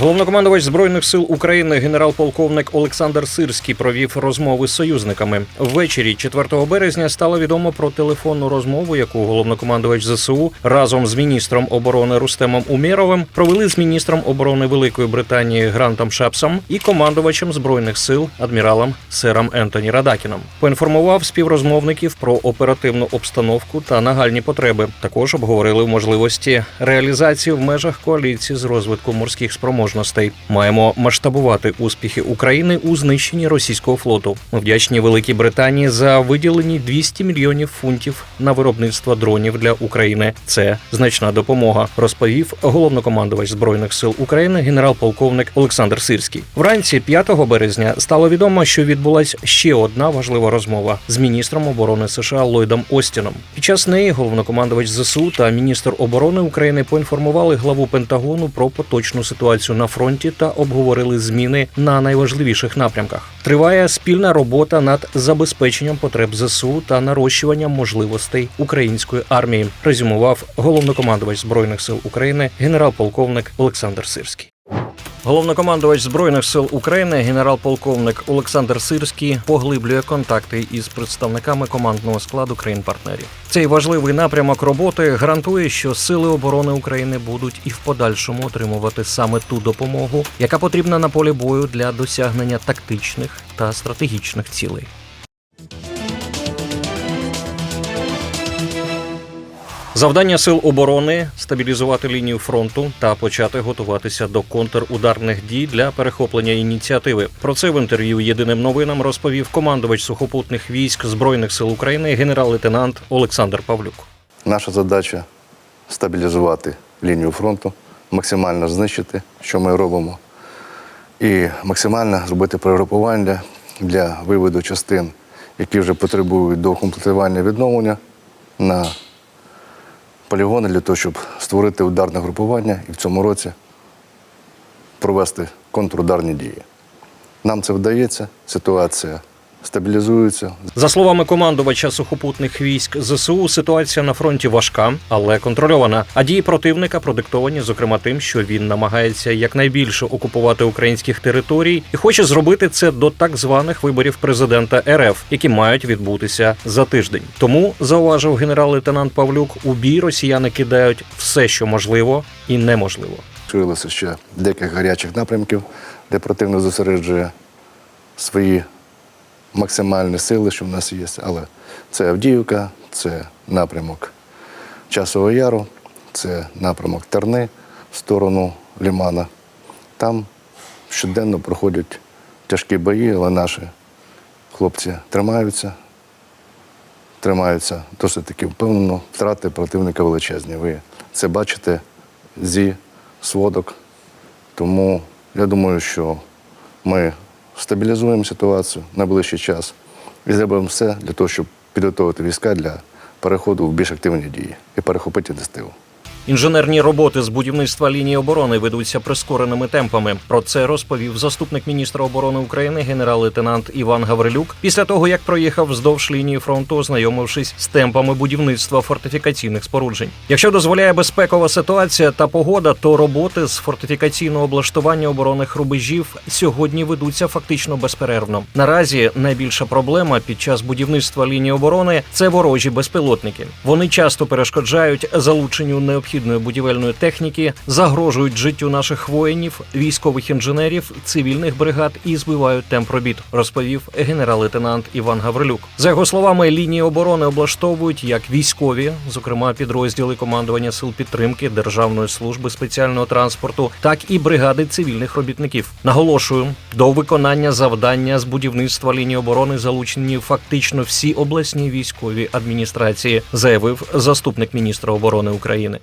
Головнокомандувач збройних сил України генерал-полковник Олександр Сирський провів розмови з союзниками. Ввечері 4 березня стало відомо про телефонну розмову, яку головнокомандувач ЗСУ разом з міністром оборони Рустемом Умєровим провели з міністром оборони Великої Британії Грантом Шапсом і командувачем збройних сил адміралом Сером Ентоні Радакіном. Поінформував співрозмовників про оперативну обстановку та нагальні потреби. Також обговорили можливості реалізації в межах коаліції з розвитку морських спроможностей. Маємо масштабувати успіхи України у знищенні російського флоту. Ми вдячні Великій Британії за виділені 200 мільйонів фунтів на виробництво дронів для України. Це значна допомога, розповів головнокомандувач збройних сил України генерал-полковник Олександр Сирський. Вранці 5 березня стало відомо, що відбулась ще одна важлива розмова з міністром оборони США Ллойдом Остіном. Під час неї головнокомандувач ЗСУ та міністр оборони України поінформували главу Пентагону про поточну ситуацію на фронті та обговорили зміни на найважливіших напрямках. Триває спільна робота над забезпеченням потреб ЗСУ та нарощуванням можливостей української армії. Резюмував головнокомандувач збройних сил України генерал-полковник Олександр Сирський. Головнокомандувач збройних сил України генерал-полковник Олександр Сирський поглиблює контакти із представниками командного складу країн-партнерів. Цей важливий напрямок роботи гарантує, що сили оборони України будуть і в подальшому отримувати саме ту допомогу, яка потрібна на полі бою для досягнення тактичних та стратегічних цілей. Завдання сил оборони стабілізувати лінію фронту та почати готуватися до контрударних дій для перехоплення ініціативи. Про це в інтерв'ю єдиним новинам розповів командувач сухопутних військ збройних сил України генерал-лейтенант Олександр Павлюк. Наша задача стабілізувати лінію фронту, максимально знищити, що ми робимо, і максимально зробити перегрупування для виводу частин, які вже потребують доукомплектування відновлення на полігони для того, щоб створити ударне групування і в цьому році провести контрударні дії. Нам це вдається, ситуація стабілізується, За словами командувача сухопутних військ ЗСУ, ситуація на фронті важка, але контрольована. А дії противника продиктовані, зокрема, тим, що він намагається якнайбільше окупувати українських територій і хоче зробити це до так званих виборів президента РФ, які мають відбутися за тиждень. Тому зауважив генерал-лейтенант Павлюк, у бій росіяни кидають все, що можливо і неможливо. Ширилося ще декілька гарячих напрямків, де противник зосереджує свої максимальні сили, що в нас є. Але це Авдіївка, це напрямок Часового Яру, це напрямок Терни в сторону Лімана. Там щоденно проходять тяжкі бої, але наші хлопці тримаються, тримаються досить таки впевнено. Втрати противника величезні. Ви це бачите зі сводок. Тому я думаю, що ми стабілізуємо ситуацію на ближчий час і зробимо все для того, щоб підготувати війська для переходу в більш активні дії і перехопити ініціативу. Інженерні роботи з будівництва лінії оборони ведуться прискореними темпами. Про це розповів заступник міністра оборони України генерал-лейтенант Іван Гаврилюк після того, як проїхав вздовж лінії фронту, ознайомившись з темпами будівництва фортифікаційних споруджень. Якщо дозволяє безпекова ситуація та погода, то роботи з фортифікаційного облаштування оборонних рубежів сьогодні ведуться фактично безперервно. Наразі найбільша проблема під час будівництва лінії оборони це ворожі безпілотники. Вони часто перешкоджають залученню необхідної будівельної техніки, загрожують життю наших воїнів, військових інженерів, цивільних бригад і збивають темп робіт, розповів генерал-лейтенант Іван Гаврилюк. За його словами, лінії оборони облаштовують як військові, зокрема підрозділи командування сил підтримки Державної служби спеціального транспорту, так і бригади цивільних робітників. Наголошую, до виконання завдання з будівництва лінії оборони залучені фактично всі обласні військові адміністрації, заявив заступник міністра оборони України.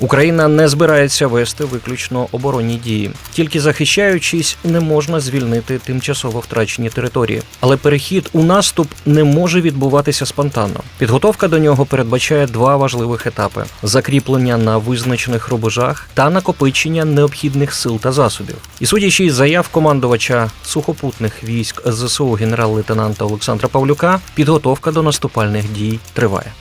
Україна не збирається вести виключно оборонні дії. Тільки захищаючись, не можна звільнити тимчасово втрачені території. Але перехід у наступ не може відбуватися спонтанно. Підготовка до нього передбачає два важливих етапи: закріплення на визначених рубежах та накопичення необхідних сил та засобів. І судячи із заяв командувача сухопутних військ ЗСУ генерал-лейтенанта Олександра Павлюка, підготовка до наступальних дій триває.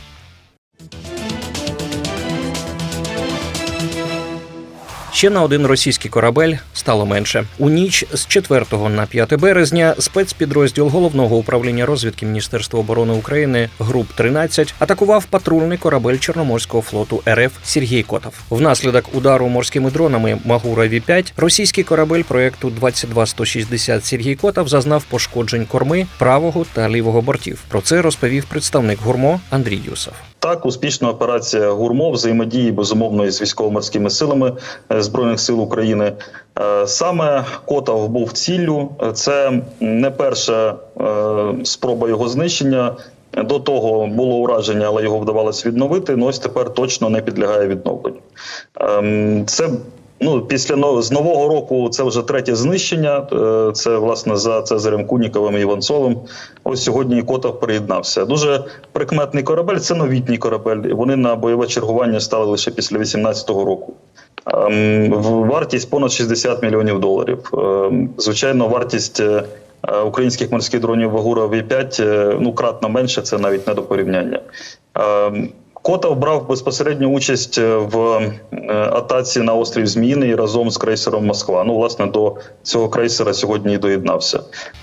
Ще на один російський корабель стало менше. У ніч з 4 на 5 березня спецпідрозділ головного управління розвідки Міністерства оборони України груп 13 атакував патрульний корабель Чорноморського флоту РФ Сергій Котов. Внаслідок удару морськими дронами Магура Ві 5 російський корабель проекту 22160 Сергій Котов зазнав пошкоджень корми правого та лівого бортів. Про це розповів представник гурмо Андрій Юсов. Так, успішна операція гурмо взаємодії безумовно з військово-морськими силами е, збройних сил України. Е, Саме Котов був ціллю. Це не перша е, спроба його знищення. До того було ураження, але його вдавалося відновити. Ну ось тепер точно не підлягає відновленню. Ем, Це ну після з нового року це вже третє знищення. Е, Це власне за Цезарем Куніковим і Іванцовим. Ось сьогодні Котов приєднався. Дуже прикметний корабель. Це новітній корабель. Вони на бойове чергування стали лише після 18-го року. Ем, Вартість понад 60 мільйонів доларів. Ем, Звичайно, вартість е, українських морських дронів Вагура В5 е, ну кратно менше. Це навіть не до порівняння. Котов брав безпосередню участь е, в е, атаці на острів Зміїний разом з крейсером Москва. Ну, власне, до цього крейсера сьогодні і доєднався.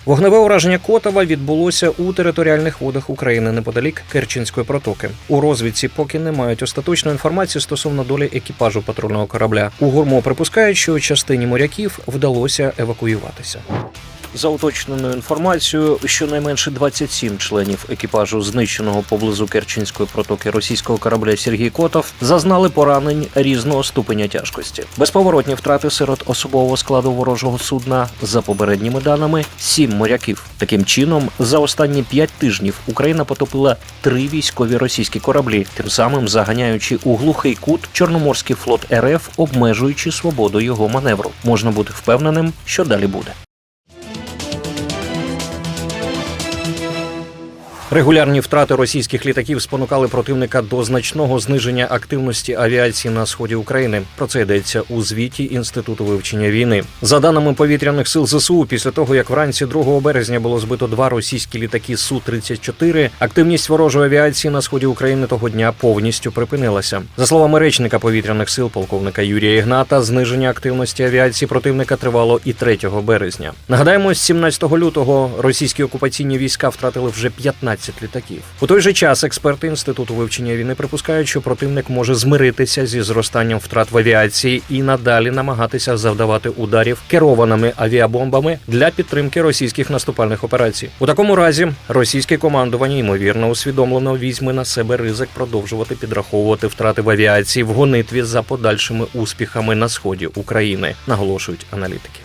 Вогневе ураження Котова відбулося у територіальних водах України неподалік Керченської протоки. У розвідці поки не мають остаточної інформації стосовно долі екіпажу патрульного корабля. У гурмо припускають, що частині моряків вдалося евакуюватися. За уточненою інформацією, щонайменше 27 членів екіпажу знищеного поблизу Керченської протоки російського корабля Сергій Котов зазнали поранень різного ступеня тяжкості. Безповоротні втрати серед особового складу ворожого судна за попередніми даними сім моряків. Таким чином, за останні п'ять тижнів Україна потопила три військові російські кораблі, тим самим заганяючи у глухий кут Чорноморський флот РФ, обмежуючи свободу його маневру. Можна бути впевненим, що далі буде. Регулярні втрати російських літаків спонукали противника до значного зниження активності авіації на сході України. Про це йдеться у звіті інституту вивчення війни. За даними повітряних сил ЗСУ, після того як вранці 2 березня було збито два російські літаки су 34 активність ворожої авіації на сході України того дня повністю припинилася. За словами речника повітряних сил полковника Юрія Ігната, зниження активності авіації противника тривало і 3 березня. Нагадаємо, з 17 лютого російські окупаційні війська втратили вже 15 літаків. У той же час експерти інституту вивчення війни припускають, що противник може змиритися зі зростанням втрат в авіації і надалі намагатися завдавати ударів керованими авіабомбами для підтримки російських наступальних операцій. У такому разі російське командування ймовірно усвідомлено візьме на себе ризик продовжувати підраховувати втрати в авіації в гонитві за подальшими успіхами на сході України, наголошують аналітики.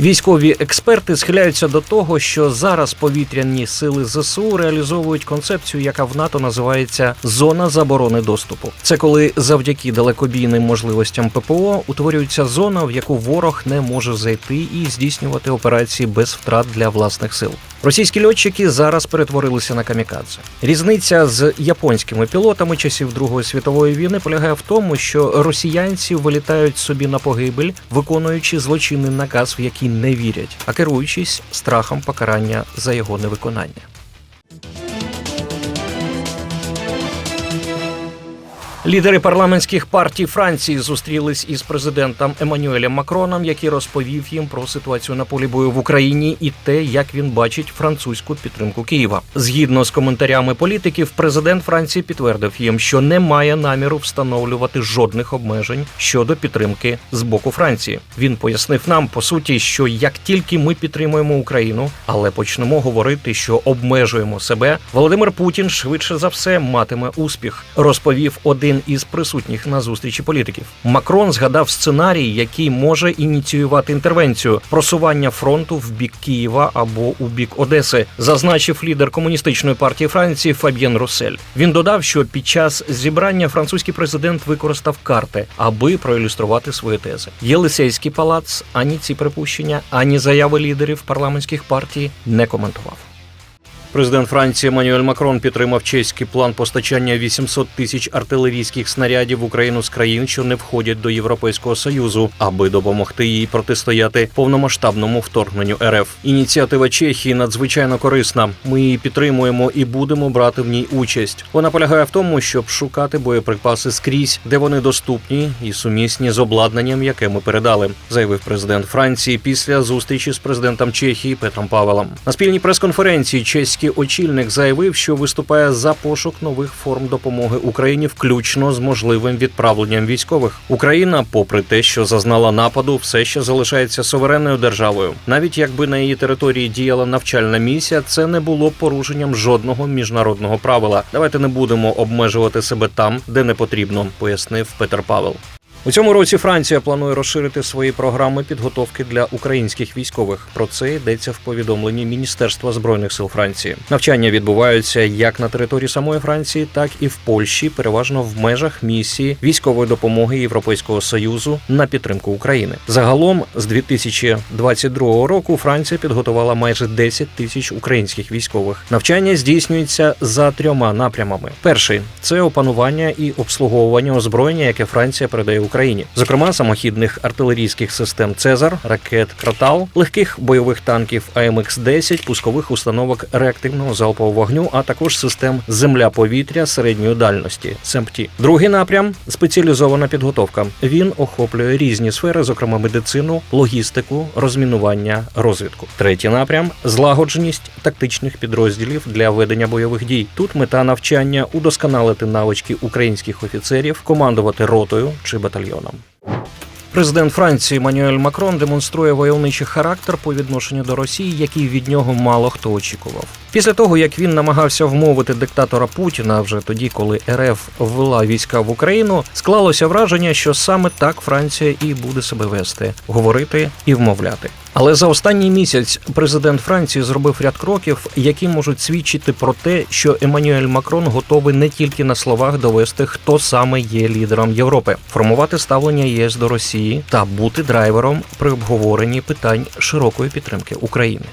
Військові експерти схиляються до того, що зараз повітряні сили ЗСУ реалізовують концепцію, яка в НАТО називається зона заборони доступу. Це коли завдяки далекобійним можливостям ППО утворюється зона, в яку ворог не може зайти і здійснювати операції без втрат для власних сил. Російські льотчики зараз перетворилися на камікадзе. Різниця з японськими пілотами часів Другої світової війни полягає в тому, що росіянці вилітають собі на погибель, виконуючи злочинний наказ, в який не вірять, а керуючись страхом покарання за його невиконання. Лідери парламентських партій Франції зустрілись із президентом Еммануелем Макроном, який розповів їм про ситуацію на полі бою в Україні і те, як він бачить французьку підтримку Києва. Згідно з коментарями політиків, президент Франції підтвердив їм, що не має наміру встановлювати жодних обмежень щодо підтримки з боку Франції. Він пояснив нам по суті, що як тільки ми підтримуємо Україну, але почнемо говорити, що обмежуємо себе, Володимир Путін швидше за все матиме успіх, розповів один із присутніх на зустрічі політиків. Макрон згадав сценарій, який може ініціювати інтервенцію просування фронту в бік Києва або у бік Одеси, зазначив лідер комуністичної партії Франції Фаб'єн Русель. Він додав, що під час зібрання французький президент використав карти, аби проілюструвати свої тези. Єлисейський палац ані ці припущення, ані заяви лідерів парламентських партій не коментував. Президент Франції Еммануель Макрон підтримав чеський план постачання 800 тисяч артилерійських снарядів в Україну з країн, що не входять до Європейського союзу, аби допомогти їй протистояти повномасштабному вторгненню РФ. Ініціатива Чехії надзвичайно корисна. Ми її підтримуємо і будемо брати в ній участь. Вона полягає в тому, щоб шукати боєприпаси скрізь, де вони доступні і сумісні з обладнанням, яке ми передали, заявив президент Франції після зустрічі з президентом Чехії Петром Павелом. На спільній прес-конференції чеський очільник заявив, що виступає за пошук нових форм допомоги Україні, включно з можливим відправленням військових. Україна, попри те, що зазнала нападу, все ще залишається суверенною державою. Навіть якби на її території діяла навчальна місія, це не було порушенням жодного міжнародного правила. Давайте не будемо обмежувати себе там, де не потрібно, пояснив Петр Павел. У цьому році Франція планує розширити свої програми підготовки для українських військових. Про це йдеться в повідомленні Міністерства збройних сил Франції. Навчання відбуваються як на території самої Франції, так і в Польщі, переважно в межах місії військової допомоги Європейського союзу на підтримку України. Загалом з 2022 року Франція підготувала майже 10 тисяч українських військових. Навчання здійснюється за трьома напрямами: перший це опанування і обслуговування озброєння, яке Франція передає Україні, зокрема самохідних артилерійських систем Цезар, ракет Кратал, легких бойових танків АМХ-10, пускових установок реактивного залпового вогню, а також систем земля-повітря середньої дальності СЕМПТІ. Другий напрям спеціалізована підготовка. Він охоплює різні сфери, зокрема медицину, логістику, розмінування, розвідку. Третій напрям злагодженість тактичних підрозділів для ведення бойових дій. Тут мета навчання удосконалити навички українських офіцерів, командувати ротою чи батальйоном. Президент Франції Мануель Макрон демонструє войовничий характер по відношенню до Росії, який від нього мало хто очікував. Після того як він намагався вмовити диктатора Путіна вже тоді, коли РФ ввела війська в Україну, склалося враження, що саме так Франція і буде себе вести, говорити і вмовляти. Але за останній місяць президент Франції зробив ряд кроків, які можуть свідчити про те, що Еммануель Макрон готовий не тільки на словах довести, хто саме є лідером Європи, формувати ставлення ЄС до Росії та бути драйвером при обговоренні питань широкої підтримки України.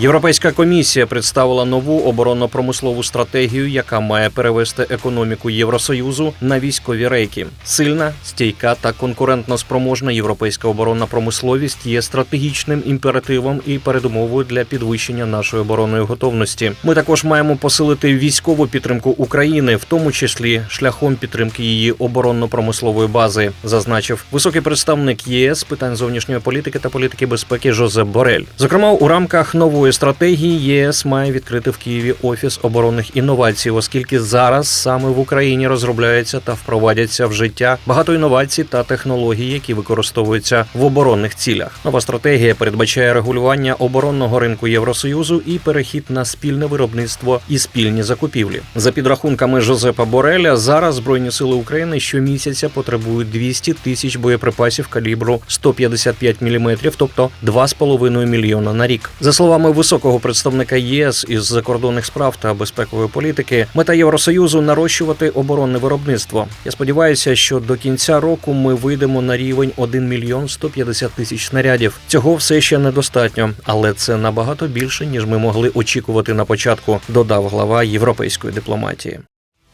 Європейська комісія представила нову оборонно-промислову стратегію, яка має перевести економіку Євросоюзу на військові рейки. Сильна, стійка та конкурентно спроможна європейська оборонна промисловість є стратегічним імперативом і передумовою для підвищення нашої оборонної готовності. Ми також маємо посилити військову підтримку України, в тому числі шляхом підтримки її оборонно-промислової бази, зазначив високий представник ЄС питань зовнішньої політики та політики безпеки Жозеп Борель. Зокрема, у рамках нової стратегії ЄС має відкрити в Києві офіс оборонних інновацій, оскільки зараз саме в Україні розробляються та впровадяться в життя багато інновацій та технологій, які використовуються в оборонних цілях. Нова стратегія передбачає регулювання оборонного ринку Євросоюзу і перехід на спільне виробництво і спільні закупівлі. За підрахунками Жозепа Бореля, зараз збройні сили України щомісяця потребують 200 тисяч боєприпасів калібру 155 мм, тобто 2,5 мільйона на рік. За словами високого представника єС із закордонних справ та безпекової політики, мета Євросоюзу нарощувати оборонне виробництво. Я сподіваюся, що до кінця року ми вийдемо на рівень 1 мільйон 150 тисяч снарядів. Цього все ще недостатньо, але це набагато більше ніж ми могли очікувати на початку. Додав глава європейської дипломатії.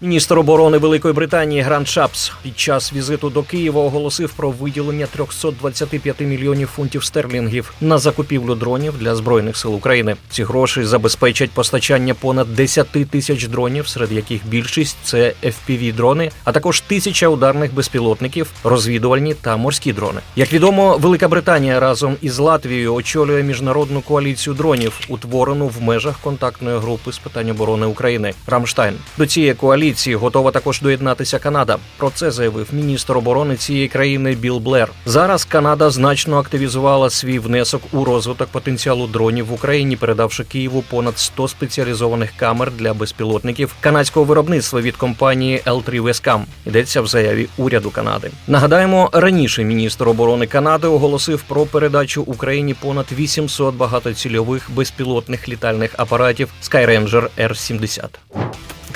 Міністр оборони Великої Британії Грант Шапс під час візиту до Києва оголосив про виділення 325 мільйонів фунтів стерлінгів на закупівлю дронів для збройних сил України. Ці гроші забезпечать постачання понад 10 тисяч дронів, серед яких більшість це fpv дрони, а також тисяча ударних безпілотників, розвідувальні та морські дрони. Як відомо, Велика Британія разом із Латвією очолює міжнародну коаліцію дронів, утворену в межах контактної групи з питань оборони України Рамштайн. До цієї коаліції коаліції готова також доєднатися Канада. Про це заявив міністр оборони цієї країни Біл Блер. Зараз Канада значно активізувала свій внесок у розвиток потенціалу дронів в Україні, передавши Києву понад 100 спеціалізованих камер для безпілотників канадського виробництва від компанії L3 Westcam. Йдеться в заяві уряду Канади. Нагадаємо, раніше міністр оборони Канади оголосив про передачу Україні понад 800 багатоцільових безпілотних літальних апаратів Skyranger R-70.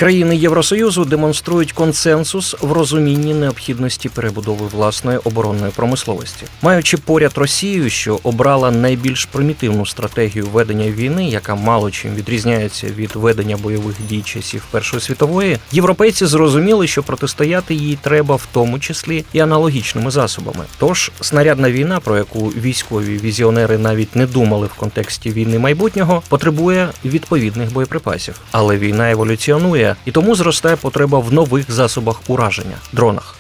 Країни Євросоюзу демонструють консенсус в розумінні необхідності перебудови власної оборонної промисловості, маючи поряд Росію, що обрала найбільш примітивну стратегію ведення війни, яка мало чим відрізняється від ведення бойових дій часів Першої світової. Європейці зрозуміли, що протистояти їй треба в тому числі і аналогічними засобами. Тож снарядна війна, про яку військові візіонери навіть не думали в контексті війни майбутнього, потребує відповідних боєприпасів. Але війна еволюціонує, і тому зростає потреба в нових засобах ураження дронах.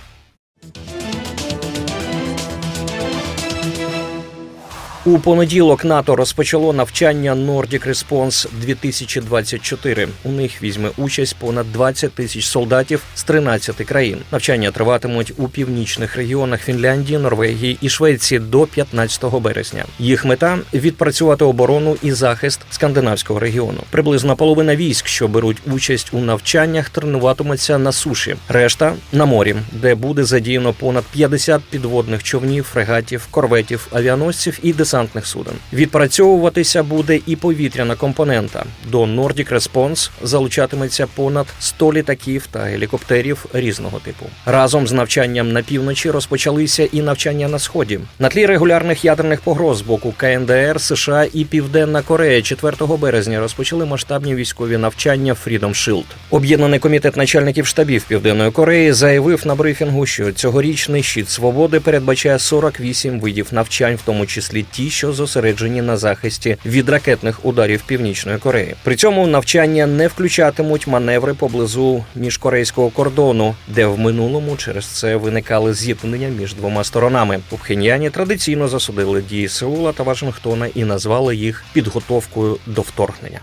У понеділок НАТО розпочало навчання Nordic Response 2024. У них візьме участь понад 20 тисяч солдатів з 13 країн. Навчання триватимуть у північних регіонах Фінляндії, Норвегії і Швеції до 15 березня. Їх мета відпрацювати оборону і захист скандинавського регіону. Приблизно половина військ, що беруть участь у навчаннях, тренуватимуться на суші. Решта на морі, де буде задіяно понад 50 підводних човнів, фрегатів, корветів, авіаносців і десантних суден. Відпрацьовуватися буде і повітряна компонента. До Nordic Response залучатиметься понад 100 літаків та гелікоптерів різного типу. Разом з навчанням на півночі розпочалися і навчання на сході. На тлі регулярних ядерних погроз з боку КНДР, США і Південна Корея 4 березня розпочали масштабні військові навчання Freedom Shield. Об'єднаний комітет начальників штабів Південної Кореї заявив на брифінгу, що цьогорічний щит свободи передбачає 48 видів навчань, в тому числі ті, що зосереджені на захисті від ракетних ударів Північної Кореї. При цьому навчання не включатимуть маневри поблизу міжкорейського кордону, де в минулому через це виникали зіткнення між двома сторонами. У Пхеньяні традиційно засудили дії Сеула та Вашингтона і назвали їх підготовкою до вторгнення.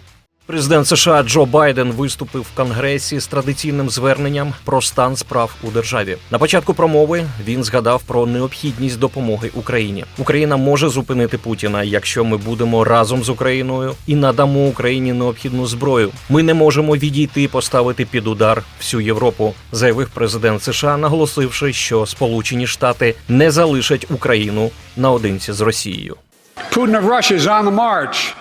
Президент США Джо Байден виступив в Конгресі з традиційним зверненням про стан справ у державі. На початку промови він згадав про необхідність допомоги Україні. Україна може зупинити Путіна, якщо ми будемо разом з Україною і надамо Україні необхідну зброю. Ми не можемо відійти і поставити під удар всю Європу, заявив президент США, наголосивши, що Сполучені Штати не залишать Україну наодинці з Росією.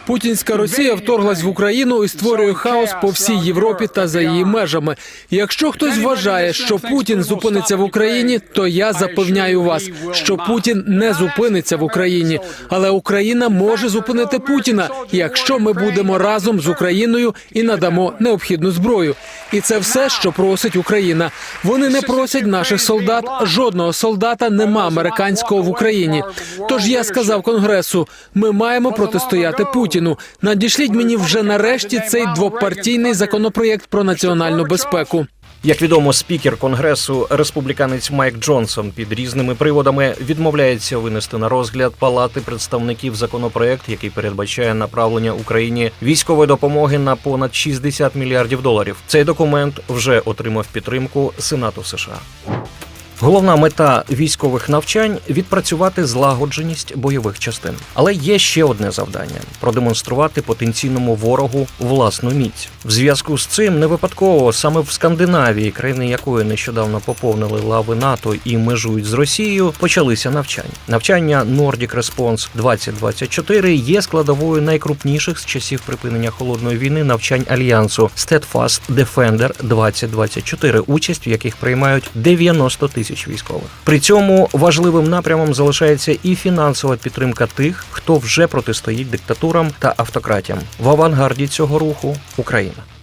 Путінська Росія вторглась в Україну і створює хаос по всій Європі та за її межами. Якщо хтось вважає, що Путін зупиниться в Україні, то я запевняю вас, що Путін не зупиниться в Україні, але Україна може зупинити Путіна, якщо ми будемо разом з Україною і надамо необхідну зброю. І це все, що просить Україна. Вони не просять наших солдат. Жодного солдата нема американського в Україні. Тож я сказав конгресу: ми маємо протистояти Путіну. Надішліть мені вже нарешті цей двопартійний законопроєкт про національну безпеку. Як відомо, спікер конгресу, республіканець Майк Джонсон під різними приводами відмовляється винести на розгляд палати представників законопроект, який передбачає направлення Україні військової допомоги на понад 60 мільярдів доларів. Цей документ вже отримав підтримку Сенату США. Головна мета військових навчань відпрацювати злагодженість бойових частин. Але є ще одне завдання продемонструвати потенційному ворогу власну міць. В зв'язку з цим не випадково саме в Скандинавії, країни якої нещодавно поповнили лави НАТО і межують з Росією, почалися навчання. Навчання Nordic Response 2024 є складовою найкрупніших з часів припинення холодної війни навчань альянсу Steadfast Defender 2024, участь в яких приймають 90 тисяч військових. При цьому важливим напрямом залишається і фінансова підтримка тих, хто вже протистоїть диктатурам та автократіям. В авангарді цього руху Україна.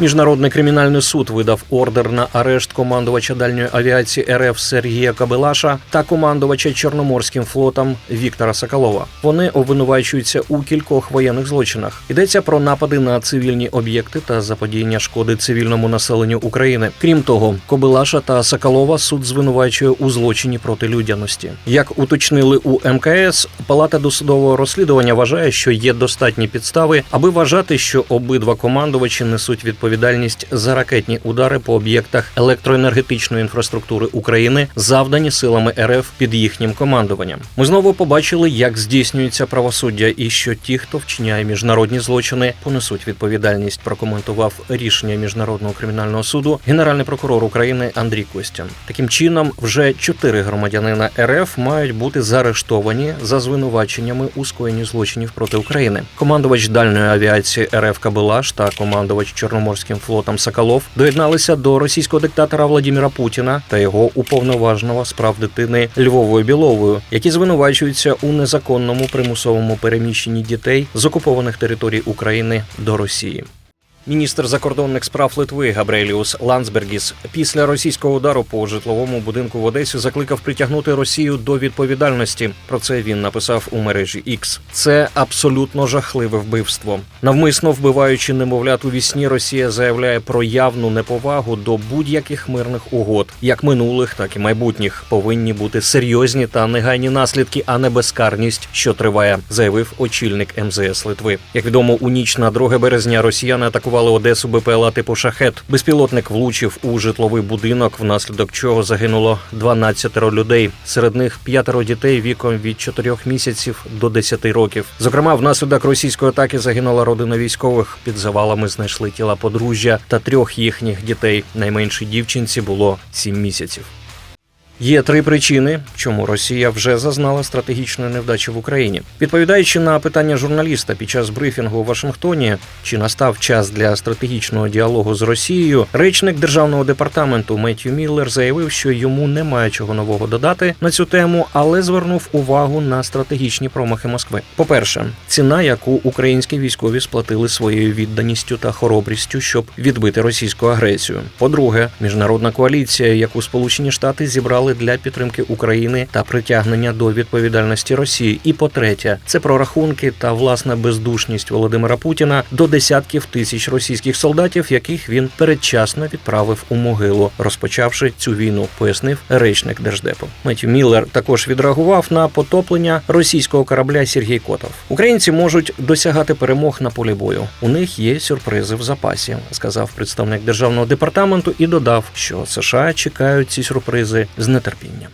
Міжнародний кримінальний суд видав ордер на арешт командувача дальньої авіації РФ Сергія Кабелаша та командувача Чорноморським флотом Віктора Соколова. Вони обвинувачуються у кількох воєнних злочинах. Йдеться про напади на цивільні об'єкти та заподіяння шкоди цивільному населенню України. Крім того, Кобилаша та Соколова суд звинувачує у злочині проти людяності. Як уточнили у МКС, палата досудового розслідування вважає, що є достатні підстави, аби вважати, що обидва командувачі несуть відповідальність відповідальність за ракетні удари по об'єктах електроенергетичної інфраструктури України, завдані силами РФ під їхнім командуванням. Ми знову побачили, як здійснюється правосуддя, і що ті, хто вчиняє міжнародні злочини, понесуть відповідальність. Прокоментував рішення міжнародного кримінального суду генеральний прокурор України Андрій Костян. Таким чином, вже чотири громадянина РФ мають бути заарештовані за звинуваченнями у скоєнні злочинів проти України. Командувач дальньої авіації РФ Кабелаш та командувач Чорноморським флотом Соколов доєдналися до російського диктатора Владіміра Путіна та його уповноваженого справ дитини Львовою Біловою, які звинувачуються у незаконному примусовому переміщенні дітей з окупованих територій України до Росії. Міністр закордонних справ Литви Габреліус Ландсбергіс після російського удару по житловому будинку в Одесі закликав притягнути Росію до відповідальності. Про це він написав у мережі X. Це абсолютно жахливе вбивство. Навмисно вбиваючи немовлят у вісні, Росія заявляє про явну неповагу до будь-яких мирних угод, як минулих, так і майбутніх. Повинні бути серйозні та негайні наслідки, а не безкарність, що триває, заявив очільник МЗС Литви. Як відомо, у ніч на 2 березня росіяни атакували Одесу БПЛА типу шахет. Безпілотник влучив у житловий будинок, внаслідок чого загинуло 12 людей. Серед них п'ятеро дітей віком від 4 місяців до 10 років. Зокрема, внаслідок російської атаки загинула родина військових. Під завалами знайшли тіла подружжя та трьох їхніх дітей. Найменшій дівчинці було 7 місяців. Є три причини, чому Росія вже зазнала стратегічної невдачі в Україні. Відповідаючи на питання журналіста під час брифінгу у Вашингтоні, чи настав час для стратегічного діалогу з Росією, речник державного департаменту Меттью Міллер заявив, що йому немає чого нового додати на цю тему, але звернув увагу на стратегічні промахи Москви. По-перше, ціна, яку українські військові сплатили своєю відданістю та хоробрістю, щоб відбити російську агресію. По-друге, міжнародна коаліція, яку Сполучені Штати зібрали для підтримки України та притягнення до відповідальності Росії. І по-третє, це прорахунки та власна бездушність Володимира Путіна до десятків тисяч російських солдатів, яких він передчасно відправив у могилу, розпочавши цю війну, пояснив речник держдепу. Меттю Міллер також відреагував на потоплення російського корабля Сергій Котов. Українці можуть досягати перемог на полі бою. У них є сюрпризи в запасі, сказав представник державного департаменту і додав, що США чекають ці сюрпризи з нетерпінням.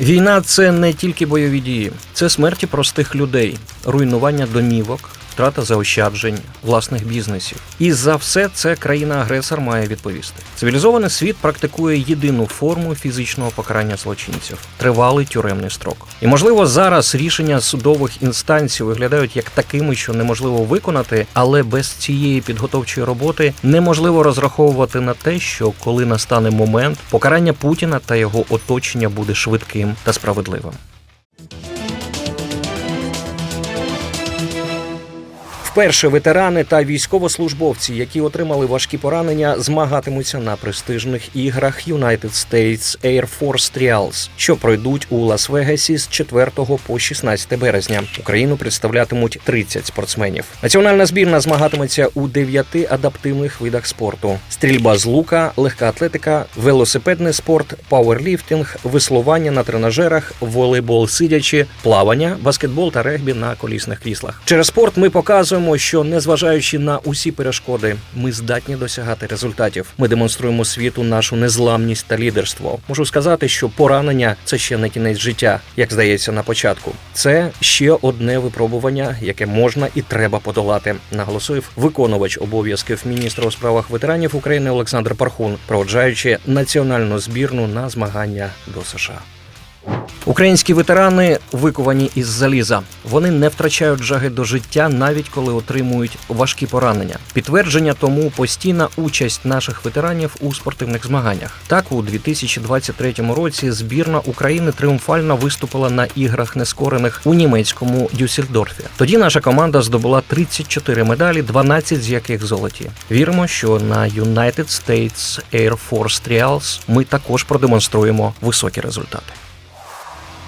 Війна це не тільки бойові дії, це смерті простих людей, руйнування домівок, втрата заощаджень, власних бізнесів. І за все це країна-агресор має відповісти. Цивілізований світ практикує єдину форму фізичного покарання злочинців тривалий тюремний строк. І можливо зараз рішення судових інстанцій виглядають як такими, що неможливо виконати, але без цієї підготовчої роботи неможливо розраховувати на те, що коли настане момент, покарання Путіна та його оточення буде швидким та справедливим. Вперше ветерани та військовослужбовці, які отримали важкі поранення, змагатимуться на престижних іграх United States Air Force Trials, що пройдуть у Лас-Вегасі з 4 по 16 березня. Україну представлятимуть 30 спортсменів. Національна збірна змагатиметься у дев'яти адаптивних видах спорту: стрільба з лука, легка атлетика, велосипедний спорт, пауерліфтинг, веслування на тренажерах, волейбол сидячи, плавання, баскетбол та регбі на колісних кріслах. Через спорт ми показуємо, що незважаючи на усі перешкоди, ми здатні досягати результатів. Ми демонструємо світу нашу незламність та лідерство. Можу сказати, що поранення це ще не кінець життя, як здається на початку. Це ще одне випробування, яке можна і треба подолати. Наголосив виконувач обов'язків міністра у справах ветеранів України Олександр Пархун, проводжаючи національну збірну на змагання до США. Українські ветерани виковані із заліза. Вони не втрачають жаги до життя, навіть коли отримують важкі поранення. Підтвердження тому постійна участь наших ветеранів у спортивних змаганнях. Так, у 2023 році збірна України тріумфально виступила на іграх нескорених у німецькому Дюссельдорфі. Тоді наша команда здобула 34 медалі, 12 з яких золоті. Віримо, що на United States Air Force Trials ми також продемонструємо високі результати.